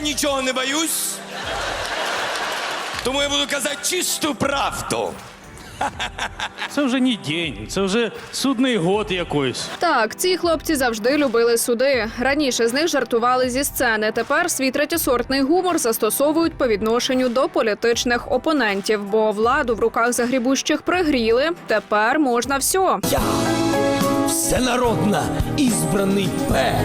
нічого не боюсь. Тому я буду казати чисту правду. Це вже не день, це вже судний год якийсь. Так, ці хлопці завжди любили суди. Раніше з них жартували зі сцени. Тепер свій третєсортний гумор застосовують по відношенню до політичних опонентів, бо владу в руках загрібущих пригріли. Тепер можна все. Я всенародна ізбраний П.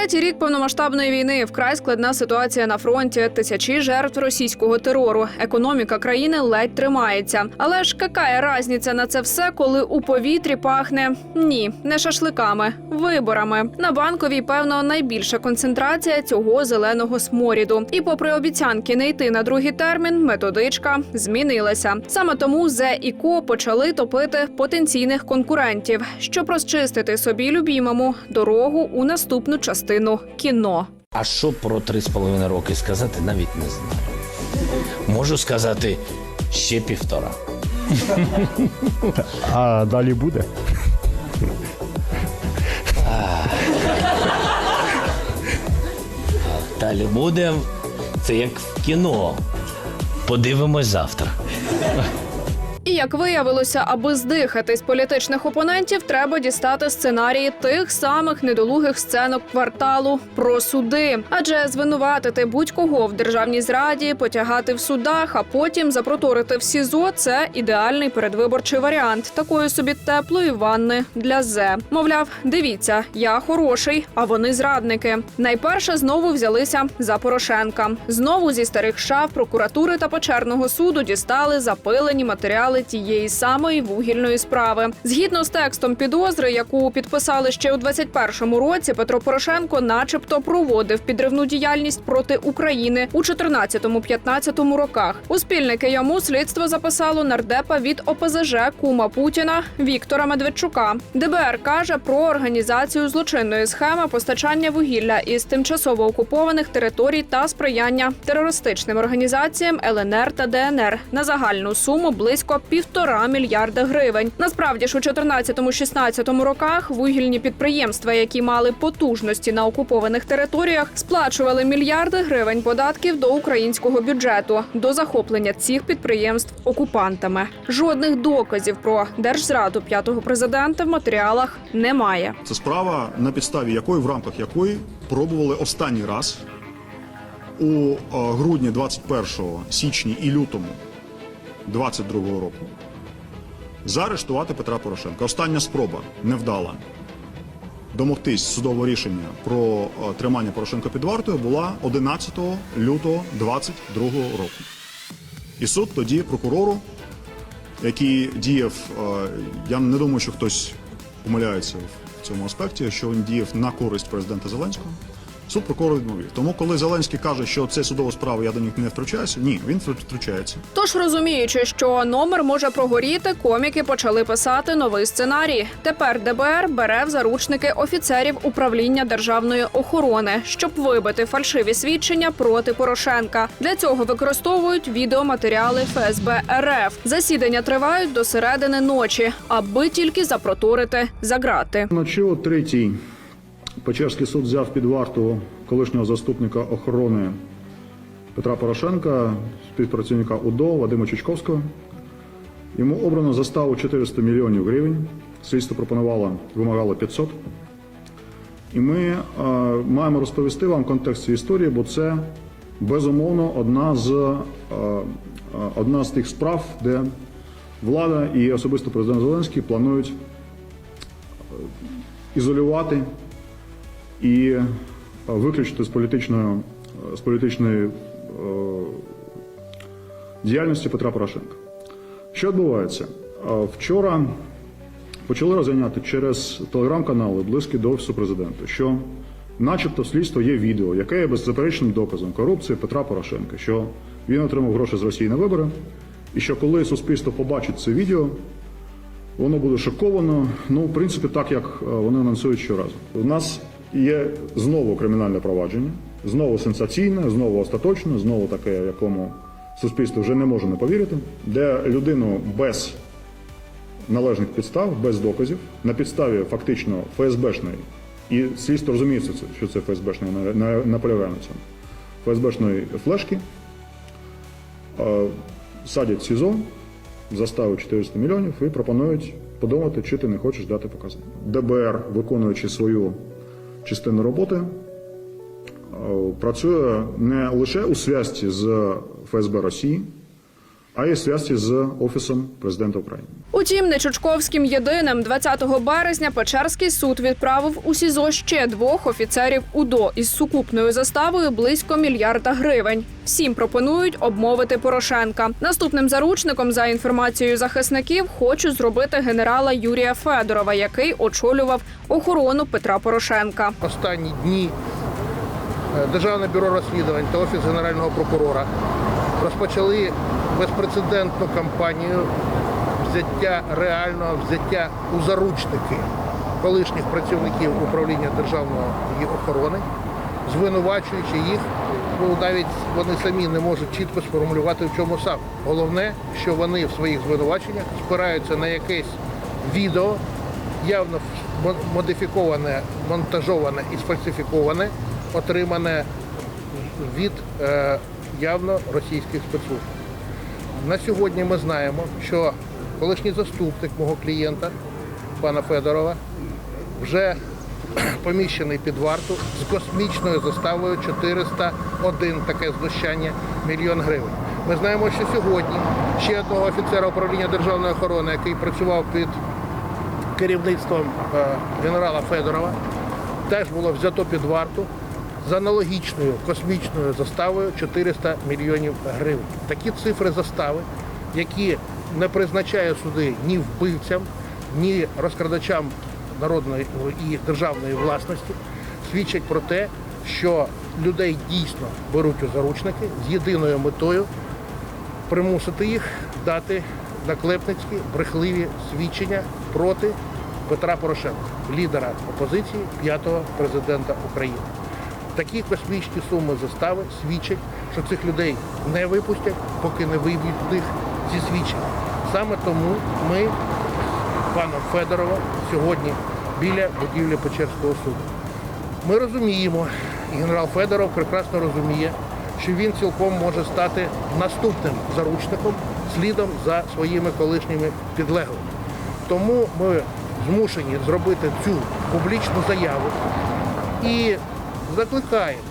Третій рік повномасштабної війни вкрай складна ситуація на фронті. Тисячі жертв російського терору. Економіка країни ледь тримається. Але ж яка разниця на це все, коли у повітрі пахне ні, не шашликами, виборами. На банковій, певно, найбільша концентрація цього зеленого сморіду. І попри обіцянки не йти на другий термін, методичка змінилася. Саме тому ЗЕ і КО почали топити потенційних конкурентів, щоб розчистити собі любімому дорогу у наступну частину кіно. А що про три з половиною роки сказати, навіть не знаю. Можу сказати ще півтора. А далі буде. Далі буде. Це як в кіно. Подивимось завтра. І як виявилося, аби здихати з політичних опонентів, треба дістати сценарії тих самих недолугих сценок кварталу про суди. Адже звинуватити будь-кого в державній зраді, потягати в судах, а потім запроторити в СІЗО це ідеальний передвиборчий варіант такої собі теплої ванни для зе. Мовляв, дивіться, я хороший, а вони зрадники. Найперше знову взялися за Порошенка. Знову зі старих шаф прокуратури та Печерного суду дістали запилені матеріали тієї самої вугільної справи. Згідно з текстом підозри, яку підписали ще у 21-му році, Петро Порошенко, начебто, проводив підривну діяльність проти України у 14-15 роках. У спільники йому слідство записало нардепа від ОПЗЖ Кума Путіна Віктора Медведчука. ДБР каже про організацію злочинної схеми постачання вугілля із тимчасово окупованих територій та сприяння терористичним організаціям ЛНР та ДНР на загальну суму близько півтора мільярда гривень. Насправді ж у 14-16 роках вугільні підприємства, які мали потужності на окупованих територіях, сплачували мільярди гривень податків до українського бюджету до захоплення цих підприємств окупантами. Жодних доказів про держзраду п'ятого президента в матеріалах немає. Це справа, на підставі якої, в рамках якої пробували останній раз у е, грудні 21 січні і лютому 22 року заарештувати Петра Порошенка. Остання спроба невдала домогтись судового рішення про е, тримання Порошенка під вартою була 11 лютого 22 року. І суд тоді прокурору, який діяв, е, я не думаю, що хтось помиляється в цьому аспекті, що він діяв на користь президента Зеленського. Суд прокурор відмовив. Тому, коли Зеленський каже, що це судова справа, я до них не втручаюся, ні, він втручається. Тож розуміючи, що номер може прогоріти, коміки почали писати новий сценарій. Тепер ДБР бере в заручники офіцерів управління державної охорони, щоб вибити фальшиві свідчення проти Порошенка. Для цього використовують відеоматеріали ФСБ РФ. Засідання тривають до середини ночі, аби тільки запроторити за грати. Вночі о третій Печерський суд взяв під варту колишнього заступника охорони Петра Порошенка, співпрацівника УДО Вадима Чучковського. Йому обрано заставу 400 мільйонів гривень. Слідство пропонувало, вимагало 500. І ми е, маємо розповісти вам контекст цієї історії, бо це безумовно одна з, е, е, одна з тих справ, де влада і особисто президент Зеленський планують ізолювати і е, виключити з політичної, е, з політичної е, діяльності Петра Порошенка. Що відбувається? Е, Вчора почали розганяти через телеграм-канали близькі до офісу президента, що, начебто, слідство є відео, яке є беззаперечним доказом корупції Петра Порошенка, що він отримав гроші з Росії на вибори, і що коли суспільство побачить це відео, Воно буде шоковано. Ну, в принципі, так як вони анонсують щоразу. У нас є знову кримінальне провадження, знову сенсаційне, знову остаточне, знову таке, якому суспільство вже не може не повірити, де людину без належних підстав, без доказів, на підставі фактично ФСБшної, і слідство розуміє, що це на- наполягає на цьому. ФСБшної флешки, садять СІЗО, заставу 400 мільйонів і пропонують подумати, чи ти не хочеш дати показання. ДБР, виконуючи свою частину роботи, е, працює не лише у зв'язці з ФСБ Росії, а й у зв'язці з Офісом президента України. Утім, не Чучковським єдиним 20 березня Печерський суд відправив у СІЗО ще двох офіцерів УДО із сукупною заставою близько мільярда гривень. Всім пропонують обмовити Порошенка. Наступним заручником, за інформацією захисників, хочуть зробити генерала Юрія Федорова, який очолював охорону Петра Порошенка. останні дні е, Державне бюро розслідувань та Офіс Генерального прокурора розпочали безпрецедентну кампанію взяття реального взяття у заручники колишніх працівників управління державної охорони, звинувачуючи їх, ну навіть вони самі не можуть чітко сформулювати, в чому саме. Головне, що вони в своїх звинуваченнях спираються на якесь відео, явно модифіковане, монтажоване і сфальсифіковане, отримане від е, явно російських спецслужб. На сьогодні ми знаємо, що колишній заступник мого клієнта, пана Федорова, вже поміщений під варту з космічною заставою 401 таке знущання мільйон гривень. Ми знаємо, що сьогодні ще одного офіцера управління державної охорони, який працював під керівництвом е, генерала Федорова, теж було взято під варту з аналогічною космічною заставою 400 мільйонів гривень. Такі цифри застави, які не призначає суди ні вбивцям, ні розкрадачам народної і державної власності, свідчать про те, що людей дійсно беруть у заручники з єдиною метою примусити їх дати наклепницькі брехливі свідчення проти Петра Порошенка, лідера опозиції, п'ятого президента України. Такі космічні суми застави свідчать, що цих людей не випустять, поки не виб'ють них зі свідчень. Саме тому ми з паном Федоровим сьогодні біля будівлі Печерського суду. Ми розуміємо, і генерал Федоров прекрасно розуміє, що він цілком може стати наступним заручником слідом за своїми колишніми підлеглими. Тому ми змушені зробити цю публічну заяву і закликаємо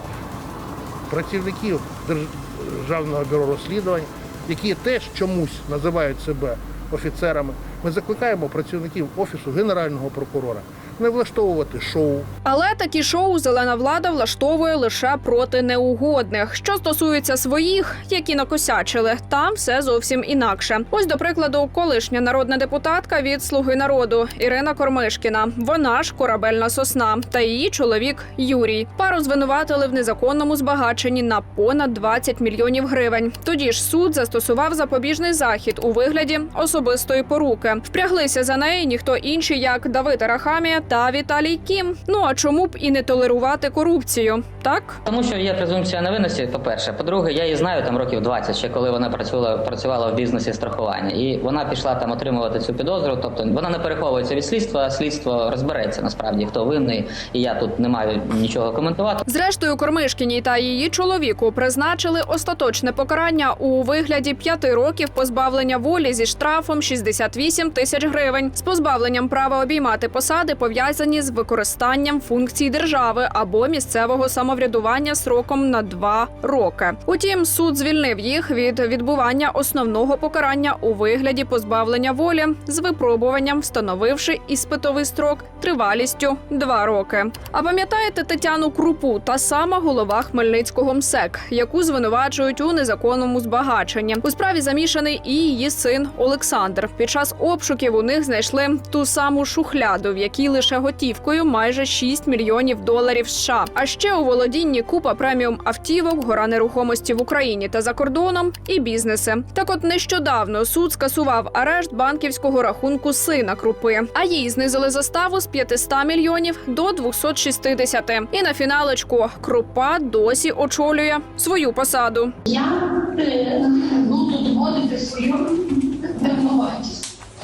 працівників Державного бюро розслідувань, які теж чомусь називають себе офіцерами. Ми закликаємо працівників Офісу Генерального прокурора не влаштовувати шоу, Але такі шоу зелена влада влаштовує лише проти неугодних. Що стосується своїх, які накосячили, там все зовсім інакше. Ось до прикладу, колишня народна депутатка від Слуги народу Ірина Кормишкіна. Вона ж корабельна сосна та її чоловік Юрій. Пару звинуватили в незаконному збагаченні на понад 20 мільйонів гривень. Тоді ж суд застосував запобіжний захід у вигляді особистої поруки. Впряглися за неї ніхто інший, як Давид Арахамія та Віталій Кім. Ну а чому б і не толерувати корупцію? Так Тому що є презумпція невинності, по-перше. По-друге, я її знаю там років 20, ще коли вона працювала, працювала в бізнесі страхування. І вона пішла там отримувати цю підозру. Тобто вона не переховується від слідства, слідство розбереться насправді, хто винний, і я тут не маю нічого коментувати. Зрештою, Кормишкіній та її чоловіку призначили остаточне покарання у вигляді п'яти років позбавлення волі зі штрафом 68 тисяч гривень з позбавленням права обіймати посади, пов'язані з використанням функцій держави або місцевого самоврядування сроком на два роки. Утім, суд звільнив їх від відбування основного покарання у вигляді позбавлення волі з випробуванням, встановивши іспитовий строк тривалістю два роки. А пам'ятаєте Тетяну Крупу, та сама голова Хмельницького МСЕК, яку звинувачують у незаконному збагаченні. У справі замішаний і її син Олександр. Під час обшуків у них знайшли ту саму шухляду, в якій лише готівкою майже 6 мільйонів доларів США. А ще у володінні купа преміум автівок, гора нерухомості в Україні та за кордоном і бізнеси. Так, от нещодавно суд скасував арешт банківського рахунку сина Крупи, а їй знизили заставу з 500 мільйонів до 260. І на фіналочку Крупа досі очолює свою посаду. Я е, буду доводити свою.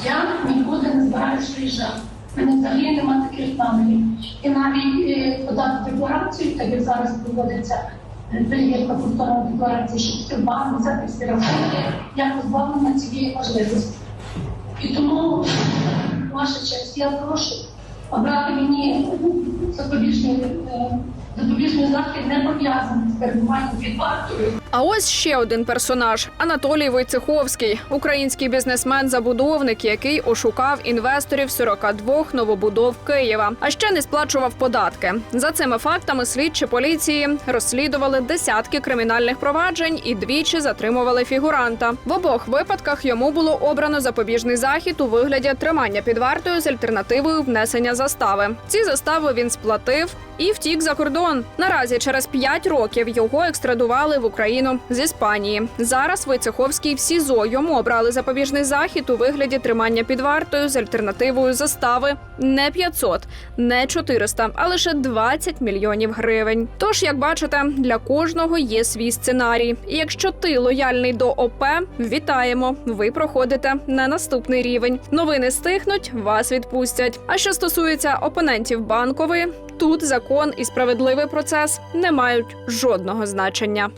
Я нікуди не збираюсь виїжджати. У взагалі немає таких намірів. І навіть е, подати декларацію, так як зараз проводиться перевірка повторна декларація, щоб все банк взяти всі рахунки, я позбавлена цієї можливості. І тому, ваша честь, я прошу обрати мені запобіжний, е, запобіжний захід не пов'язаний з перебуванням під вартою. А ось ще один персонаж Анатолій Войцеховський, український бізнесмен-забудовник, який ошукав інвесторів 42 новобудов Києва, а ще не сплачував податки. За цими фактами слідчі поліції розслідували десятки кримінальних проваджень і двічі затримували фігуранта. В обох випадках йому було обрано запобіжний захід у вигляді тримання під вартою з альтернативою внесення застави. Ці застави він сплатив і втік за кордон. Наразі через 5 років його екстрадували в Україну з Іспанії. Зараз Войцеховський в СІЗО йому обрали запобіжний захід у вигляді тримання під вартою з альтернативою застави не 500, не 400, а лише 20 мільйонів гривень. Тож, як бачите, для кожного є свій сценарій. І якщо ти лояльний до ОП, вітаємо! Ви проходите на наступний рівень. Новини стихнуть, вас відпустять. А що стосується опонентів банкової, тут закон і справедливий процес не мають жодного значення.